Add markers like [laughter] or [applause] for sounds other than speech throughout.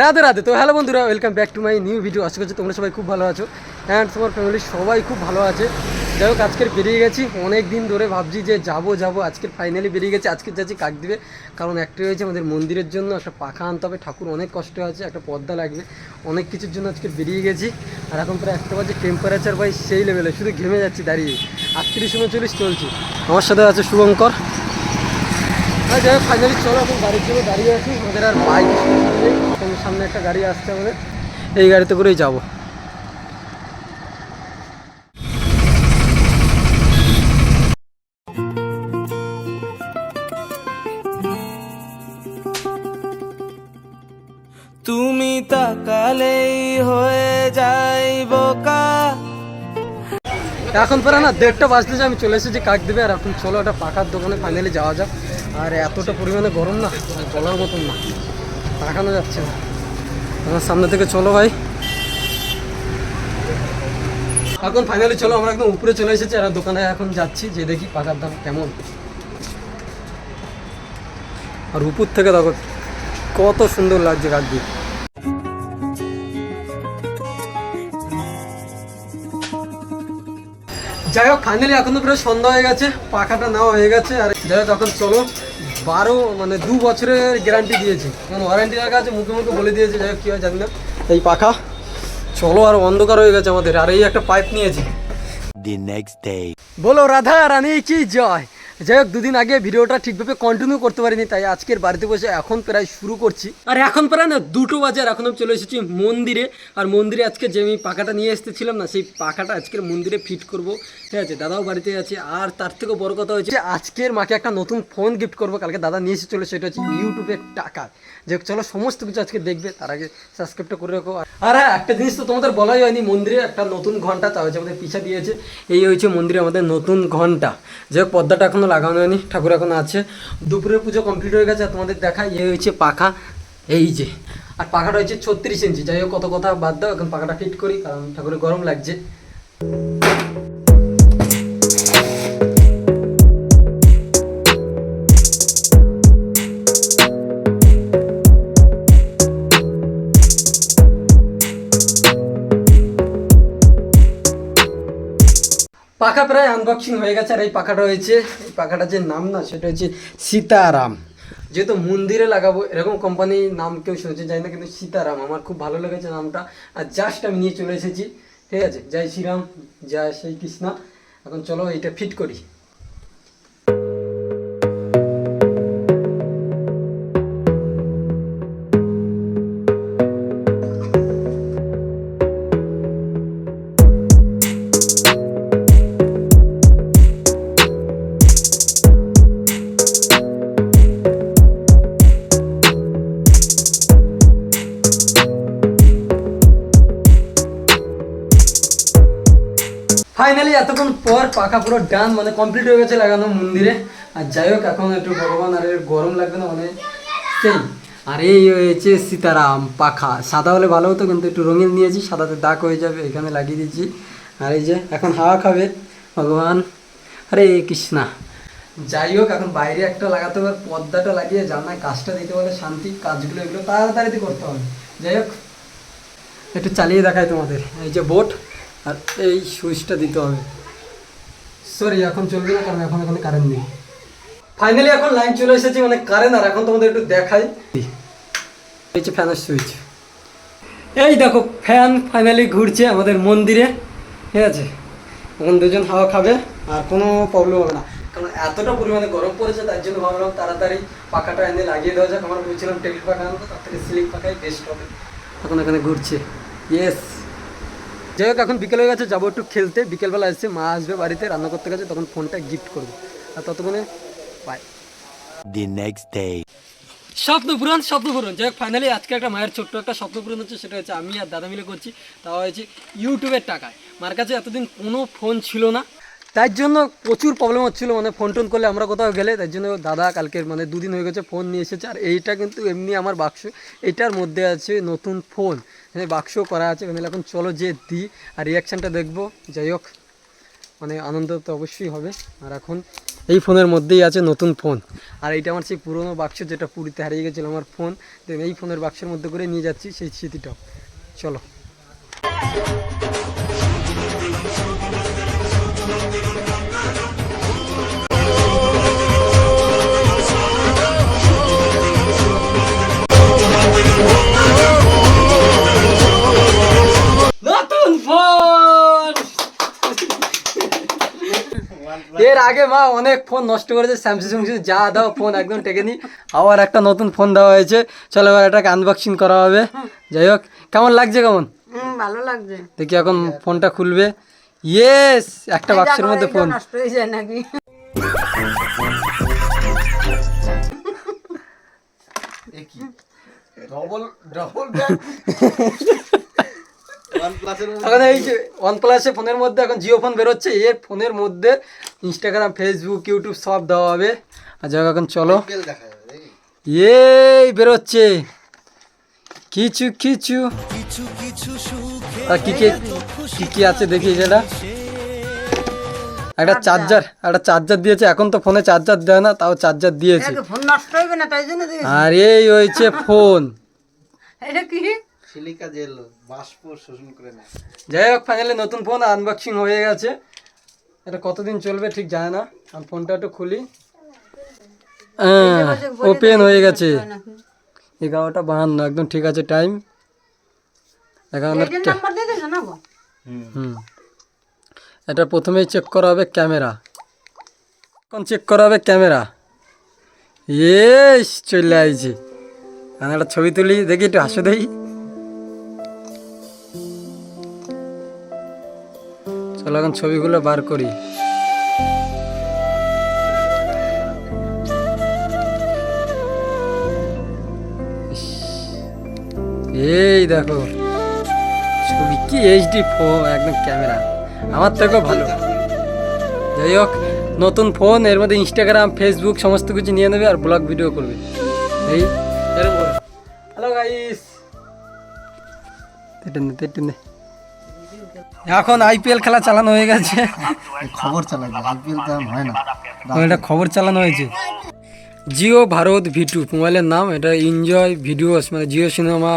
রাধে রাধে। তো হ্যালো বন্ধুরা welcome back to my new video আশা করছি তোমরা সবাই খুব ভালো আছো। অ্যান্ড তোমার ফ্যামিলি সবাই খুব ভালো আছে। যাই হোক, আজকের বেরিয়ে গেছি। অনেক দিন ধরে ভাবছি যে যাব যাব। আজকের ফাইনালি বেরিয়ে গেছি। আজকে যাচ্ছি কাক দিবে কারণ একটা হয়েছে আমাদের মন্দিরের জন্য। একটা পাখা আনতে হবে। ঠাকুর অনেক কষ্ট আছে। একটা পর্দা লাগবে। অনেক কিছুর জন্য আজকে বেরিয়ে গেছি। আর এখন প্রায় একটা বাজে টেম্পারেচার ভাই সেই লেভেলে শুধু ঘেমে যাচ্ছি, দাঁড়িয়ে। আটত্রিশ উনচল্লিশ চলছে। আমার সাথে আছে শুভঙ্কর। যাই হোক ফাইনালি চলো এখন গাড়ির জন্য দাঁড়িয়ে আছি। আমাদের আর বাইক সামনে একটা গাড়ি আসছে আমাদের। এই গাড়িতে করেই যাব। তুমি তাকালেই হয়ে যাই বোকা। এখন পরে না দেড়টা বাজতে যে আমি চলে এসেছি কাক দেবে আর এখন চলো একটা পাখার দোকানে ফাইনালি যাওয়া যাক। আর এতটা পরিমাণে গরম না আর বলার মতন না। তাকানো যাচ্ছে না। আমার সামনে থেকে চলো ভাই। এখন ফাইনালি চলো, আমরা একদম উপরে চলে এসেছি আর দোকানে এখন যাচ্ছি, যে দেখি পাখার দাম কেমন। আর উপর থেকে দেখো, কত সুন্দর লাগছে দিয়ে যাই হোক ফাইনালি এখন তো প্রায় সন্ধ্যা হয়ে গেছে, পাখাটা নেওয়া হয়ে গেছে, আর যাই হোক, এখন চলো। বারো মানে দু বছরের গ্যারান্টি দিয়েছে। কারণ ওয়ারেন্টি রাখা আছে? মুখে মুখে বলে দিয়েছে যাই হোক কী হয় জানি না। এই পাখা চলো আর অন্ধকার হয়ে গেছে আমাদের। আর এই একটা পাইপ নিয়েছি। দি নেক্সট ডে বলো রাধা রানী কি জয়? যাই হোক দুদিন আগে ভিডিওটা ঠিকভাবে কন্টিনিউ করতে পারিনি তাই আজকের বাড়িতে বসে এখন প্রায় শুরু করছি। আর এখন প্রায় না দুটো বাজে আর এখন আমি চলে এসেছি মন্দিরে। আর মন্দিরে আজকে যে আমি পাখাটা নিয়ে এসেছিলাম না সেই পাখাটা আজকের মন্দিরে ফিট করব। ঠিক আছে দাদাও বাড়িতে আছে। আর তার থেকেও বড় কথা হচ্ছে আজকের মাকে একটা নতুন ফোন গিফট করব। কালকে দাদা নিয়ে এসে চলে সেটা হচ্ছে ইউটিউবের টাকা। যে চলো সমস্ত কিছু আজকে দেখবে তার আগে সাবস্ক্রাইবটা করে রাখো। আর- হ্যাঁ একটা জিনিস তো তোমাদের বলাই হয়নি মন্দিরে একটা নতুন ঘণ্টা তা হচ্ছে আমাদের পিছা দিয়েছে। এই হয়েছে মন্দিরে আমাদের নতুন ঘণ্টা। যে হোক, পর্দাটা এখনও লাগানো হয়নি, ঠাকুর এখন আছে। দুপুরের পুজো কমপ্লিট হয়ে গেছে তোমাদের দেখা ইয়ে হয়েছে পাখা। এই যে, আর পাখাটা হচ্ছে ছত্রিশ ইঞ্চি যাই হোক, কত কথা বাদ দাও, এখন পাখাটা ফিট করি, কারণ ঠাকুরের গরম লাগছে। পাখা প্রায় আনবক্সিং হয়ে গেছে আর এই পাখাটা হয়েছে, এই পাখাটার যে নাম না, সেটা হচ্ছে সীতারাম। যেহেতু মন্দিরে লাগাবো, এরকম কোম্পানি নাম কেউ শুনছে যায় না, কিন্তু সীতারাম, আমার খুব ভালো লেগেছে নামটা। আর জাস্ট আমি নিয়ে চলে এসেছি, ঠিক আছে? জয় শ্রীরাম, জয় শ্রী কৃষ্ণা এখন চলো এইটা ফিট করি। ফাইনালি এতক্ষণ পর পাখা পুরো ডান মানে কমপ্লিট হয়ে গেছে লাগানো মন্দিরে। আর যাই হোক, এখন একটু ভগবান আর গরম লাগবে না মানে সেই আর এই হয়েছে সীতারাম পাখা। সাদা হলে ভালো হতো, কিন্তু একটু রঙিন নিয়েছি, সাদাতে দাগ হয়ে যাবে, এখানে লাগিয়ে দিয়েছি। আর এই যে, এখন হাওয়া খাবে ভগবান। আরে কৃষ্ণা। যাই হোক, এখন বাইরে একটা লাগাতে হবে পর্দাটা লাগিয়ে জানায় কাজটা দিতে বলে শান্তি, কাজগুলো এগুলো তাড়াতাড়িতে করতে হবে। যাই হোক, একটু চালিয়ে দেখায় তোমাদের। এই যে বোট আর এই সুইচটা দিতে হবে। সরি এখন চলবে না, কারণ এখন এখানে কারেন্ট নেই। ফাইনালি এখন লাইন চলে এসেছে মানে কারেন্ট আর এখন তোমাদের একটু দেখাই। এই হচ্ছে ফ্যানের সুইচ এই দেখো ফ্যান ফাইনালি ঘুরছে আমাদের মন্দিরে, ঠিক আছে? এখন দুজন হাওয়া খাবে, আর কোনো প্রবলেম হবে না। কারণ এতটা পরিমাণে গরম পড়েছে, তার জন্য ভাবলাম তাড়াতাড়ি পাখাটা এনে লাগিয়ে দেওয়া যাক। আমার বলছিলাম টেবিল পাখা আনব, তার থেকে সিলিং পাখাই বেস্ট হবে। এখন এখানে ঘুরছে। ইয়েস যাই হোক এখন বিকেল হয়ে গেছে যাব একটু খেলতে। বিকেলবেলা এসে মা আসবে বাড়িতে রান্না করতে গেছে তখন ফোনটা গিফট করব। আর ততক্ষণে পাই দি নেক্সট ডে স্বপ্ন পূরণ স্বপ্ন পূরণ যাই হোক ফাইনালি আজকে একটা মায়ের ছোট্ট একটা স্বপ্ন পূরণ হচ্ছে সেটা হচ্ছে আমি আর দাদা মিলে করছি। তা হয়েছে ইউটিউবের টাকায়। মার কাছে এতদিন কোনো ফোন ছিল না। তার জন্য প্রচুর প্রবলেম হচ্ছিল মানে ফোন টোন করলে আমরা কোথাও গেলে, তার জন্য দাদা কালকে মানে দুদিন হয়ে গেছে ফোন নিয়ে এসেছে, আর এইটা কিন্তু এমনি আমার বাক্স, এটার মধ্যে আছে নতুন ফোন হ্যাঁ বাক্স করা আছে মানে এখন চলো যে দিই, আর রিয়াকশানটা দেখব, যাই হোক মানে আনন্দ তো অবশ্যই হবে, আর এখন এই ফোনের মধ্যেই আছে নতুন ফোন আর এইটা আমার সেই পুরনো বাক্স যেটা পুরীতে হারিয়ে গেছিল আমার ফোন এই ফোনের বাক্সের মধ্যে করে নিয়ে যাচ্ছি সেই স্মৃতিটাও চলো। এর আগে মা অনেক ফোন নষ্ট করেছে স্যামসাং যা দাও ফোন একদম টেকেনি আবার একটা নতুন ফোন দেওয়া হয়েছে। চলো এবার এটাকে আনবক্সিং করা হবে। যাই হোক কেমন লাগছে কেমন? ভালো লাগছে। দেখি এখন ফোনটা খুলবে। ইয়েস একটা বাক্সের মধ্যে ফোন নষ্ট হয়ে যায় নাকি? [laughs] এখন এই যে ওয়ান প্লাসে ফোনের মধ্যে এখন জিও ফোন বেরোচ্ছে এর ফোনের মধ্যে ইনস্টাগ্রাম ফেসবুক ইউটিউব সব দেওয়া হবে। আর যাই হোক এখন চলো। এই বেরোচ্ছে। কিছু কিছু। আর কি কি কি কি আছে দেখি যেটা একটা চার্জার একটা চার্জার দিয়েছে। এখন তো ফোনে চার্জার দেয় না তাও চার্জার দিয়েছে। ফোন নষ্ট হবে না তাই জন্য আর এই হয়েছে ফোন। এটা কি? সিলিকা জেল বাষ্প শোষণ করে নেয়। যাই হোক ফাইনালি নতুন ফোন আনবক্সিং হয়ে গেছে। এটা কতদিন চলবে ঠিক জানে না। আমি ফোনটা একটু খুলি। ওপেন হয়ে গেছে। এগারোটা বাহান্ন একদম ঠিক আছে টাইম এগারো এটার নাম্বার দিয়ে দিয়েছ না গো? হুম। এটা প্রথমেই চেক করা হবে ক্যামেরা এখন চেক করা হবে ক্যামেরা ইয়েস চলে আইছে। আমি একটা ছবি তুলি দেখি একটু হাসো দেখি। চলো এখন ছবিগুলো বার করি। এই দেখো, ছবি কি এইচডি ফোন একদম ক্যামেরা। আমার থেকেও ভালো। যাই হোক, নতুন ফোন এর মধ্যে ইনস্টাগ্রাম ফেসবুক সমস্ত কিছু নিয়ে নেবে আর ব্লগ ভিডিও করবে। এই হ্যালো গাইস এখন আইপিএল খেলা চালানো হয়ে গেছে। খবর চালাবে আইপিএল তো হয় না। এটা খবর চালানো হয়েছে। জিও ভারত ভিটু মোবাইলের নাম এটা এনজয় ভিডিওস মানে জিও সিনেমা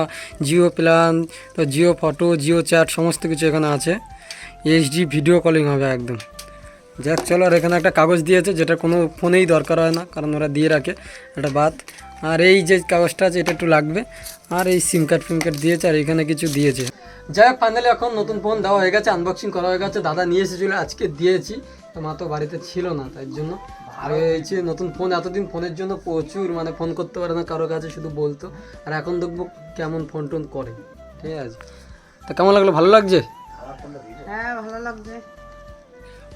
জিও প্ল্যান তো জিও ফটো জিও চ্যাট সমস্ত কিছু এখানে আছে। এইচডি ভিডিও কলিং হবে একদম। যাক চলো আর এখানে একটা কাগজ দিয়েছে যেটা কোনো ফোনেই দরকার হয় না কারণ ওরা দিয়ে রাখে এটা বাদ। আর এই যে কাগজটা আছে, এটা একটু লাগবে। আর এই সিম কার্ড ফিম কার্ড দিয়েছে, আর এখানে কিছু দিয়েছে। যাই হোক ফাইনালি এখন নতুন ফোন দেওয়া হয়ে গেছে আনবক্সিং করা হয়ে গেছে, দাদা নিয়ে এসেছিল, আজকে দিয়েছি। তো মা তো বাড়িতে ছিল না, তাই জন্য। আর এই যে নতুন ফোন এতদিন ফোনের জন্য প্রচুর মানে ফোন করতে পারে না, কারও কাছে শুধু বলতো। আর এখন দেখব কেমন ফোন টোন করে, ঠিক আছে? তা কেমন লাগল, ভালো লাগছে? হ্যাঁ ভালো লাগছে।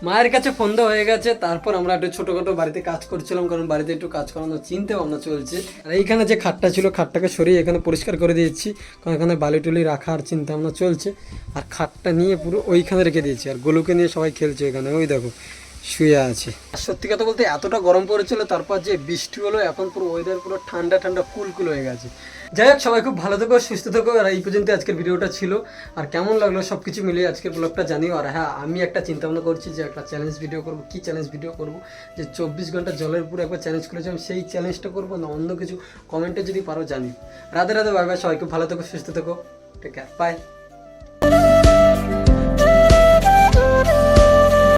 মায়ের কাছে ফোন দেওয়া হয়ে গেছে, তারপর আমরা একটু ছোটোখাটো বাড়িতে কাজ করছিলাম, কারণ বাড়িতে একটু কাজ করানোর চিন্তা ভাবনা চলছে। আর এইখানে যে খাটটা ছিল, খাটটাকে সরিয়ে এখানে পরিষ্কার করে দিয়েছি, কারণ এখানে বালি টুলি রাখার চিন্তা ভাবনা চলছে। আর খাটটা নিয়ে পুরো ওইখানে রেখে দিয়েছি, আর গোলুকে নিয়ে সবাই খেলছে এখানে, ওই দেখো, শুয়ে আছে। সত্যি কথা বলতে এতটা গরম পড়েছিল, তারপর যে বৃষ্টি হলো, এখন পুরো ওয়েদার পুরো ঠান্ডা ঠান্ডা কুল কুল হয়ে গেছে। যাই হোক, সবাই খুব ভালো থেকো, সুস্থ থেকো। আর এই পর্যন্ত আজকের ভিডিওটা ছিল। আর কেমন লাগল সব কিছু মিলিয়ে আজকের ব্লগটা জানিও। আর হ্যাঁ আমি একটা চিন্তা ভাবনা করছি যে একটা চ্যালেঞ্জ ভিডিও করব। কী চ্যালেঞ্জ ভিডিও করব? যে চব্বিশ ঘণ্টা জলের উপরে একবার চ্যালেঞ্জ করেছি আমি সেই চ্যালেঞ্জটা করব না? অন্য কিছু কমেন্টে যদি পারো জানি রাধে রাধে বাই বাই সবাই খুব ভালো থেকো, সুস্থ থেকো। ঠিক কেয়ার বাই